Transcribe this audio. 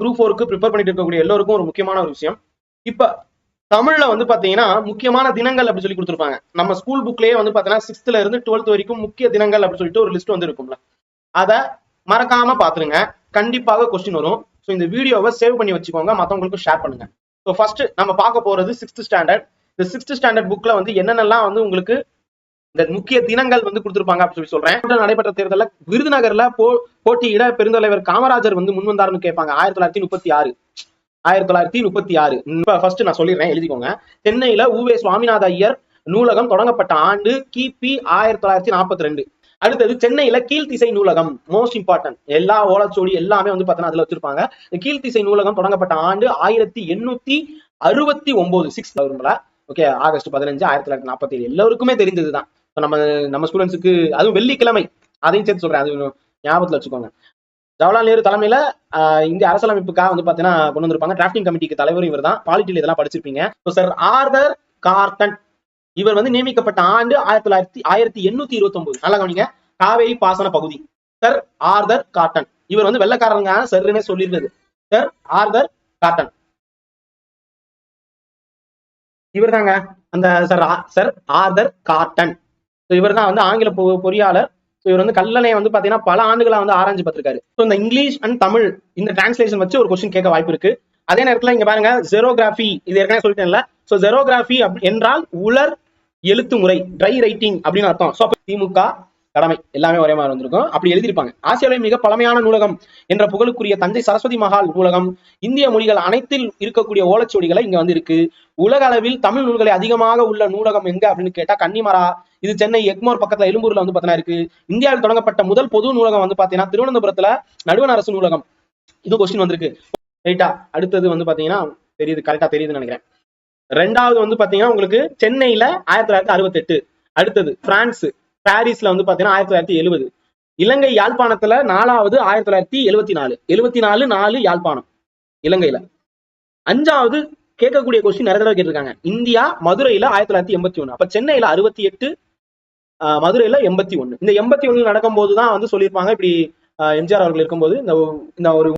Group ஃபோருக்கு prepare பண்ணிட்டு இருக்கக்கூடிய எல்லோருக்கும் ஒரு முக்கியமான ஒரு விஷயம். இப்போ தமிழ்ல வந்து பாத்தீங்கன்னா முக்கியமான தினங்கள் அப்படி சொல்லி கொடுத்துருப்பாங்க. நம்ம ஸ்கூல் புக்லயே வந்து பாத்தீங்கன்னா சிக்ஸ்த்ல இருந்து டுவெல்த் வரைக்கும் முக்கிய தினங்கள் அப்படி சொல்லிட்டு ஒரு லிஸ்ட் வந்து இருக்கும்ல. அதை மறக்காம பாத்துருங்க. கண்டிப்பாக கொஸ்டின் வரும். ஸோ இந்த வீடியோவை சேவ் பண்ணி வச்சுக்கோங்க. மத்தவங்களுக்கு ஷேர் பண்ணுங்க. ஸோ ஃபர்ஸ்ட் நம்ம பார்க்க போறது சிக்ஸ்த் ஸ்டாண்டர்ட் இந்த சிக்ஸ்த் ஸ்டாண்டர்ட் புக்ல வந்து என்னென்னலாம் வந்து உங்களுக்கு இந்த முக்கிய தினங்கள் வந்து கொடுத்திருப்பாங்க அப்படின்னு சொல்லி சொல்றேன். நடைபெற்ற தேர்தலில் விருதுநகர்ல போ போட்டியிட பெருந்தலைவர் காமராஜர் வந்து முன் வந்தாருன்னு கேட்பாங்க. ஆயிரத்தி தொள்ளாயிரத்தி முப்பத்தி ஆறு. ஆயிரத்தி தொள்ளாயிரத்தி முப்பத்தி ஆறு. இப்ப ஃபர்ஸ்ட் நான் சொல்லிடுறேன் எழுதிக்கோங்க. சென்னையில உவே சுவாமிநாத ஐயர் நூலகம் தொடங்கப்பட்ட ஆண்டு கிபி ஆயிரத்தி தொள்ளாயிரத்தி நாற்பத்தி ரெண்டு. அடுத்தது சென்னையில கீழ்த்திசை நூலகம் மோஸ்ட் இம்பார்ட்டன்ட் எல்லா ஓலச்சோடி எல்லாமே வந்து பார்த்தீங்கன்னா அதுல வச்சிருப்பாங்க. இந்த கீழ்த்திசை நூலகம் தொடங்கப்பட்ட ஆண்டு ஆயிரத்தி எண்ணூத்தி அறுபத்தி ஒன்பது. சிக்ஸ் ஓகே ஆகஸ்ட் பதினஞ்சு ஆயிரத்தி தொள்ளாயிரத்தி நாற்பத்தி ஏழு. எல்லாருக்குமே தெரிஞ்சதுதான் நம்ம நம்ம ஸ்டூடெண்ட்ஸுக்கு அதுவும் வெள்ளிக்கிழமை அதையும் சேர்த்து சொல்றேன். அது ஞாபகத்துல வச்சுக்கோங்க. ஜவஹர்லால் நேரு தலைமையில இந்திய அரசியலமைப்புக்காக வந்து பாத்தீங்கன்னா கொண்டு வந்திருப்பாங்க. டிராஃப்டிங் கமிட்டிக்கு தலைவர் இவர் தான். பாலிட்டியில் இதெல்லாம் படிச்சிருப்பீங்க. சார் ஆர்தர் கார்டன் இவர் வந்து நியமிக்கப்பட்ட ஆண்டு ஆயிரத்தி தொள்ளாயிரத்தி ஆயிரத்தி எண்ணூத்தி இருபத்தி ஒன்பது நல்லா கவனிங்க. காவேரி பாசன பகுதி. சர் ஆர்தர் காட்டன் இவர் வந்து வெள்ளக்காரங்க சர்னே சொல்லியிருந்தது சர் ஆர்தர் காட்டன் இவர் தாங்க அந்த சர் சர் ஆர்தர் காட்டன் இவர் தான் வந்து ஆங்கில பொ- பொறியாளர். ஸோ இவர் வந்து கல்லணையை வந்து பாத்தீங்கன்னா பல ஆண்டுகளா வந்து ஆராய்ச்சி பார்த்திருக்காரு. ஸோ இந்த இங்கிலீஷ் அண்ட் தமிழ் இந்த டிரான்ஸ்லேஷன் வச்சு ஒரு கொஸ்டின் கேட்க வாய்ப்பு இருக்கு. அதே நேரத்துல இங்க பாருங்க ஜெரோகிராஃபி இது ஏற்கனவே சொல்லிட்டேன்ல. ஸோ ஜெரோகிராஃபி என்றால் உலர் எழுத்து முறை ட்ரை ரைட்டிங் அப்படின்னு அர்த்தம். ஸோ திமுக கடமை. எல்லாமே ஒரே மாதிரி வந்திருக்கும். அப்படி எழுதியிருப்பாங்க. ஆசியாவிலே மிக பழமையான நூலகம் என்ற புகழுக்குரிய தஞ்சை சரஸ்வதி மகால் நூலகம். இந்திய மொழிகள் அனைத்தில் இருக்கக்கூடிய ஓலைச்சுவடிகளை இங்க வந்து இருக்கு. உலக அளவில் தமிழ் நூல்களை அதிகமாக உள்ள நூலகம் எங்க அப்படின்னு கேட்டா கன்னிமரா இது சென்னை எக்மோர் பக்கத்துல எழும்பூர்ல வந்து பாத்தீங்கன்னா இருக்கு. இந்தியாவில் தொடங்கப்பட்ட முதல் பொது நூலகம் வந்து பாத்தீங்கன்னா திருவனந்தபுரத்துல நடுவன் அரசு நூலகம். இது கொஸ்டின் வந்திருக்கு. ரைட்டா அடுத்தது வந்து பாத்தீங்கன்னா தெரியுது கரெக்டா தெரியுதுன்னு நினைக்கிறேன். ரெண்டாவது வந்து பாத்தீங்கன்னா உங்களுக்கு சென்னையில ஆயிரத்தி தொள்ளாயிரத்தி அறுபத்தெட்டு. அடுத்தது பிரான்ஸ் பாரிஸ்ல வந்து பாத்தீங்கன்னா ஆயிரத்தி தொள்ளாயிரத்தி எழுபது. இலங்கை யாழ்ப்பாணத்துல நாலாவது ஆயிரத்தி தொள்ளாயிரத்தி எழுபத்தி நாலு எழுபத்தி நாலு நாலு யாழ்ப்பாணம். இலங்கையில. அஞ்சாவது கேட்கக்கூடிய கொஸ்டின் நிறைய தடவை கேட்டிருக்காங்க. இந்தியா மதுரையில ஆயிரத்தி தொள்ளாயிரத்தி எண்பத்தி ஒண்ணு. அப்ப சென்னையில அறுபத்தி எட்டு மதுரையில எண்பத்தி ஒண்ணு. இந்த எண்பத்தி ஒண்ணு நடக்கும் போதுதான் வந்து சொல்லியிருப்பாங்க இப்படி எம்ஜிஆர் அவர்கள் இருக்கும்போது இந்த இந்த ஒரு